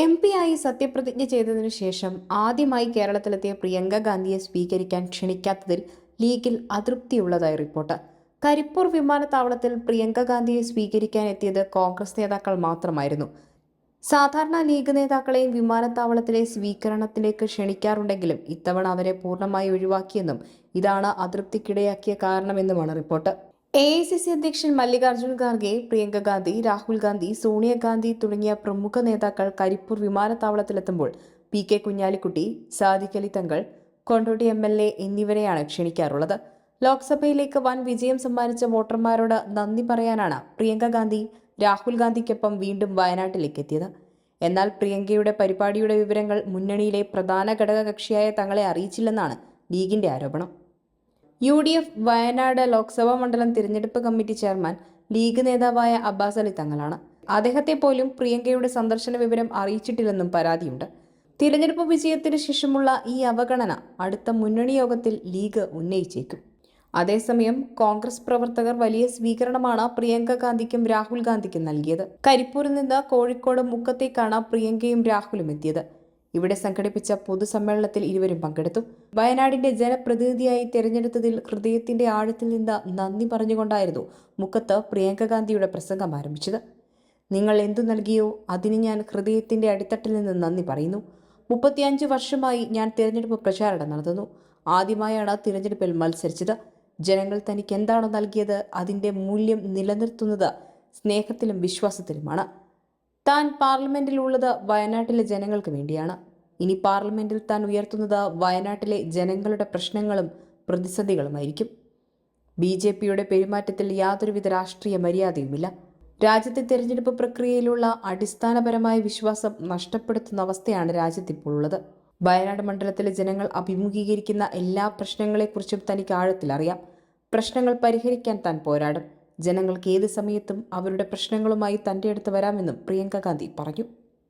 M P ആയി സത്യപ്രതിജ്ഞ ചെയ്തതിനു ശേഷം ആദ്യമായി കേരളത്തിലെത്തിയ പ്രിയങ്ക ഗാന്ധിയെ സ്വീകരിക്കാൻ ക്ഷണിക്കാത്തതിൽ ലീഗിൽ അതൃപ്തിയുള്ളതായി റിപ്പോർട്ട്. കരിപ്പൂർ വിമാനത്താവളത്തിൽ പ്രിയങ്ക ഗാന്ധിയെ സ്വീകരിക്കാൻ എത്തിയത് കോൺഗ്രസ് നേതാക്കൾ മാത്രമായിരുന്നു. സാധാരണ ലീഗ് നേതാക്കളെയും വിമാനത്താവളത്തിലെ സ്വീകരണത്തിലേക്ക് ക്ഷണിക്കാറുണ്ടെങ്കിലും ഇത്തവണ അവരെ പൂർണമായി ഒഴിവാക്കിയെന്നും ഇതാണ് അതൃപ്തിക്കിടയാക്കിയ കാരണമെന്നുമാണ് report. A I C C അധ്യക്ഷൻ മല്ലികാർജുൻ ഖാർഗെ പ്രിയങ്ക ഗാന്ധി രാഹുൽ ഗാന്ധി സോണിയാഗാന്ധി തുടങ്ങിയ പ്രമുഖ നേതാക്കൾ Karipur വിമാനത്താവളത്തിലെത്തുമ്പോൾ P K Kunhalikutty Sadiq Ali Thangal Kondotty M L A എന്നിവരെയാണ് ക്ഷണിക്കാറുള്ളത്. ലോക്സഭയിലേക്ക് വൻ വിജയം സമ്മാനിച്ച വോട്ടർമാരോട് നന്ദി പറയാനാണ് പ്രിയങ്ക ഗാന്ധി രാഹുൽ ഗാന്ധിക്കൊപ്പം വീണ്ടും വയനാട്ടിലേക്ക് എത്തിയത്. എന്നാൽ പ്രിയങ്കയുടെ പരിപാടിയുടെ വിവരങ്ങൾ മുന്നണിയിലെ പ്രധാന ഘടകകക്ഷിയായ തങ്ങളെ അറിയിച്ചില്ലെന്നാണ് ലീഗിന്റെ ആരോപണം. U D F Wayanad Lok Sabha മണ്ഡലം തിരഞ്ഞെടുപ്പ് കമ്മിറ്റി ചെയർമാൻ ലീഗ് നേതാവായ അബ്ബാസ് അലി തങ്ങളാണ്. അദ്ദേഹത്തെ പോലും പ്രിയങ്കയുടെ സന്ദർശന വിവരം അറിയിച്ചിട്ടില്ലെന്നും പരാതിയുണ്ട്. തിരഞ്ഞെടുപ്പ് വിജയത്തിന് ശേഷമുള്ള ഈ അവഗണന അടുത്ത മുന്നണി യോഗത്തിൽ ലീഗ് ഉന്നയിച്ചേക്കും. അതേസമയം കോൺഗ്രസ് പ്രവർത്തകർ വലിയ സ്വീകരണമാണ് പ്രിയങ്ക ഗാന്ധിക്കും രാഹുൽ ഗാന്ധിക്കും നൽകിയത്. കരിപ്പൂരിൽ നിന്ന് കോഴിക്കോട് മുക്കത്തേക്കാണ് പ്രിയങ്കയും രാഹുലും എത്തിയത്. ഇവിടെ സംഘടിപ്പിച്ച പൊതുസമ്മേളനത്തിൽ ഇരുവരും പങ്കെടുത്തു. വയനാടിന്റെ ജനപ്രതിനിധിയായി തിരഞ്ഞെടുത്തതിൽ ഹൃദയത്തിന്റെ ആഴത്തിൽ നിന്ന് നന്ദി പറഞ്ഞുകൊണ്ടായിരുന്നു മുക്കത്ത് പ്രിയങ്ക ഗാന്ധിയുടെ പ്രസംഗം ആരംഭിച്ചത്. നിങ്ങൾ എന്തു നൽകിയോ അതിന് ഞാൻ ഹൃദയത്തിന്റെ അടിത്തട്ടിൽ നിന്ന് നന്ദി പറയുന്നു. മുപ്പത്തിയഞ്ച് വർഷമായി ഞാൻ തിരഞ്ഞെടുപ്പ് പ്രചാരണം നടത്തുന്നു. ആദ്യമായാണ് തിരഞ്ഞെടുപ്പിൽ മത്സരിച്ചത്. ജനങ്ങൾ തനിക്ക് എന്താണോ നൽകിയത് അതിന്റെ മൂല്യം നിലനിർത്തുന്നത് സ്നേഹത്തിലും വിശ്വാസത്തിലുമാണ്. താൻ പാർലമെന്റിലുള്ളത് വയനാട്ടിലെ ജനങ്ങൾക്ക് വേണ്ടിയാണ്. ഇനി പാർലമെന്റിൽ താൻ ഉയർത്തുന്നത് വയനാട്ടിലെ ജനങ്ങളുടെ പ്രശ്നങ്ങളും പ്രതിസന്ധികളുമായിരിക്കും. ബി ജെ പിയുടെ പെരുമാറ്റത്തിൽ യാതൊരുവിധ രാഷ്ട്രീയ മര്യാദയുമില്ല. രാജ്യത്തെ തെരഞ്ഞെടുപ്പ് പ്രക്രിയയിലുള്ള അടിസ്ഥാനപരമായ വിശ്വാസം നഷ്ടപ്പെടുത്തുന്ന അവസ്ഥയാണ് രാജ്യത്തിപ്പോൾ ഉള്ളത് വയനാട് മണ്ഡലത്തിലെ ജനങ്ങൾ അഭിമുഖീകരിക്കുന്ന എല്ലാ പ്രശ്നങ്ങളെക്കുറിച്ചും തനിക്ക് ആഴത്തിലറിയാം. പ്രശ്നങ്ങൾ പരിഹരിക്കാൻ താൻ പോരാടും. ജനങ്ങൾക്ക് ഏത് സമയത്തും അവരുടെ പ്രശ്നങ്ങളുമായി തന്റെ അടുത്ത് വരാമെന്നും പ്രിയങ്ക ഗാന്ധി പറഞ്ഞു.